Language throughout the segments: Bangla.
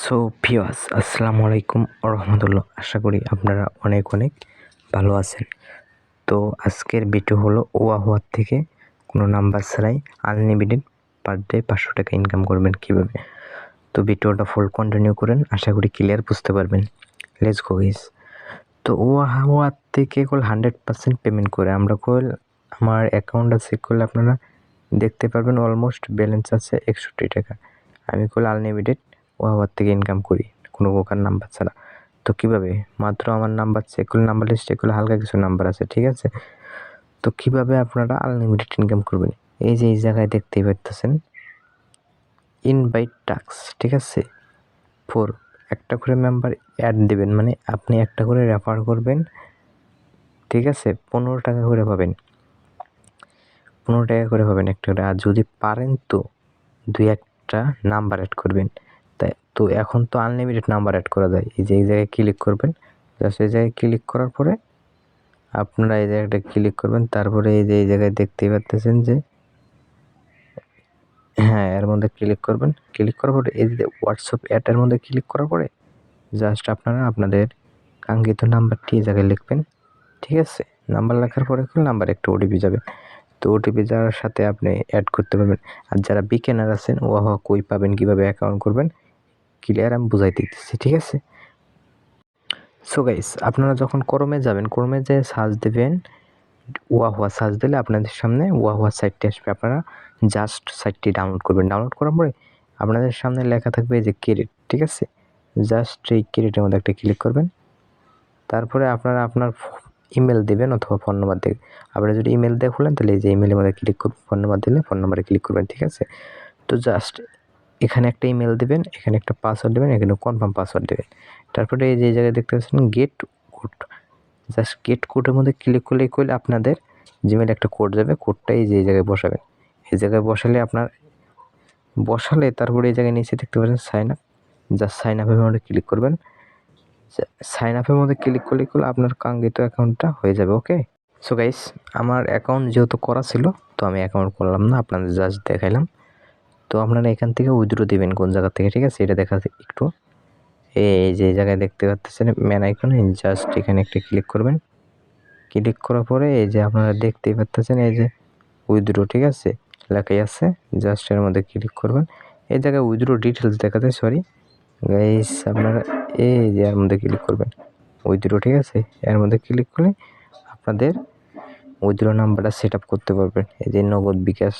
সো ভিওয়াস আসসালামু আলাইকুম রহমতুল্লাহ। আশা করি আপনারা অনেক অনেক ভালো আছেন। তো, আজকের ভিডিও হলো ওয়াহুয়ার থেকে কোনো নাম্বার ছাড়াই আনলিমিটেড পার ডে পাঁচশো টাকা ইনকাম করবেন কীভাবে। তো, ভিডিওটা ফুল কন্টিনিউ করেন, আশা করি ক্লিয়ার বুঝতে পারবেন। লেটস গো গিস তো, ওয়াহুয়ার থেকে কল হান্ড্রেড পার্সেন্ট পেমেন্ট করে আমরা কল আমার অ্যাকাউন্টটা চেক করলে আপনারা দেখতে পারবেন অলমোস্ট ব্যালেন্স আছে একষট্টি টাকা। আমি কল আনলিমিটেড ওয়াওয়ার থেকে ইনকাম করি, কোনো প্রকার নাম্বার ছাড়া। তো কীভাবে? মাত্র আমার নাম্বার চেক করলে নাম্বার লিস্ট চেক করলে হালকা কিছু নাম্বার আছে, ঠিক আছে? তো কীভাবে আপনারা আনলিমিটেড ইনকাম করবেন? এই যে, এই জায়গায় দেখতেই পারতেছেন। ইনভাইট টাক্স ঠিক আছে? ফোর একটা করে মেম্বার অ্যাড দেবেন মানে আপনি একটা করে রেফার করবেন, ঠিক আছে? পনেরো টাকা করে পাবেন। পনেরো টাকা করে পাবেন একটা করে। আর যদি পারেন তো দুই একটা নাম্বার অ্যাড করবেন। তো এখন তো আনলিমিটেড নাম্বার অ্যাড করা যায় এই যে, এই জায়গায় ক্লিক করবেন জাস্ট এই জায়গায় ক্লিক করার পরে আপনারা এই জায়গাটা ক্লিক করবেন, তারপরে এই যে, এই জায়গায় দেখতেই পাচ্তেছেন যে হ্যাঁ এর মধ্যে ক্লিক করবেন। ক্লিক করার পরে এই যে হোয়াটসঅ্যাপ অ্যাডের মধ্যে ক্লিক করার পরে জাস্ট আপনারা আপনাদের কাঙ্ক্ষিত নাম্বারটি এই জায়গায় লিখবেন। ঠিক আছে? নাম্বার লেখার পরে নাম্বার একটা ওটিপি যাবে। তো ওটিপি যাওয়ার সাথে আপনি অ্যাড করতে পারবেন। আর যারা বিকেনার আছেন ও কই পাবেন, কীভাবে অ্যাকাউন্ট করবেন? ক্লিয়ার আমি বুঝাই দিতেছি, ঠিক আছে? সো গাইস আপনারা যখন ক্রমে যাবেন, ক্রমে যে সার্চ দেবেন ওয়াহুয়া সার্চ দিলে আপনাদের সামনে ওয়াহুয়া সাইটটি আসবে। আপনারা জাস্ট সাইটটি ডাউনলোড করবেন। ডাউনলোড করার পরে আপনাদের সামনে লেখা থাকবে যে ক্রেডিট ঠিক আছে? জাস্ট এই ক্রেডিটের মধ্যে একটা ক্লিক করবেন। তারপরে আপনারা আপনার ইমেল দেবেন অথবা ফোন নাম্বার দেবেন আপনারা যদি ইমেল দিয়ে খুলেন, তাহলে এই যে ইমেলের মধ্যে ক্লিক করবেন ফোন নাম্বার দিলে ফোন নাম্বারে ক্লিক করবেন, ঠিক আছে? তো জাস্ট এখানে একটা ইমেল দেবেন, এখানে একটা পাসওয়ার্ড দেবেন, এখানে কনফার্ম পাসওয়ার্ড দেবেন। তারপরে এই যে জায়গায় দেখতে পাচ্ছেন গেট কোড জাস্ট গেট কোডের মধ্যে ক্লিক করলেই করলে আপনাদের জিমেল একটা কোড যাবে কোডটা এই যে জায়গায় বসাবেন। এই জায়গায় বসালে আপনার, বসালে তারপরে এই জায়গায় নিচে দেখতে পাচ্ছেন সাইন আপ জাস্ট সাইন আপের মধ্যে ক্লিক করবেন। সাইন আপের মধ্যে ক্লিক করলে করলে আপনার কাঙ্ক্ষিত অ্যাকাউন্টটা হয়ে যাবে ওকে সো গাইস আমার অ্যাকাউন্ট যেহেতু করা ছিল, তো আমি অ্যাকাউন্ট করলাম না, আপনাদের জাস্ট দেখাইলাম। তো আপনারা এখান থেকে উইথড্র দেবেন কোন জায়গা থেকে, ঠিক আছে? এটা দেখা একটু। এই যে জায়গায় দেখতে পাচ্ছেন ম্যান আইকনে জাস্ট এখানে একটা ক্লিক করবেন। ক্লিক করার পরে এই যে আপনারা দেখতেই পাচ্ছেন, এই যে উইথড্র ঠিক আছে? লেখাই আছে জাস্ট এর মধ্যে ক্লিক করবেন। এই জায়গায় উইথড্র ডিটেলস দেখাতে সরি গাইস আপনারা এই যে এর মধ্যে ক্লিক করবেন। উইথড্র ঠিক আছে? এর মধ্যে ক্লিক করলে আপনাদের উইথড্র নাম্বারটা সেট আপ করতে পারবেন। এই যে নগদ বিকাশ,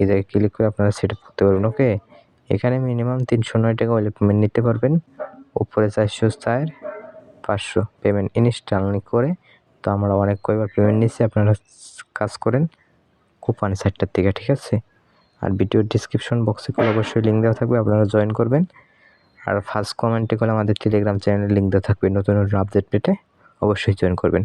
এই জায়গায় ক্লিক করে আপনারা সেট আপ করতে পারবেন ওকে এখানে মিনিমাম তিনশো নয় টাকা ওয়ালেট পেমেন্ট নিতে পারবেন। উপরে চারশো চার পাঁচশো পেমেন্ট ইনস্টলনি করে তো আমরা অনেক কয়বার পেমেন্ট নিচ্ছি আপনারা কাজ করেন কুপান সাইটটার থেকে ঠিক আছে? আর ভিডিওর ডিসক্রিপশন বক্সে করে অবশ্যই লিঙ্ক দেওয়া থাকবে, আপনারা জয়েন করবেন। আর ফার্স্ট কমেন্টে করে আমাদের টেলিগ্রাম চ্যানেলের লিঙ্ক দেওয়া থাকবে, নতুন নতুন আপডেট পেতে অবশ্যই জয়েন করবেন।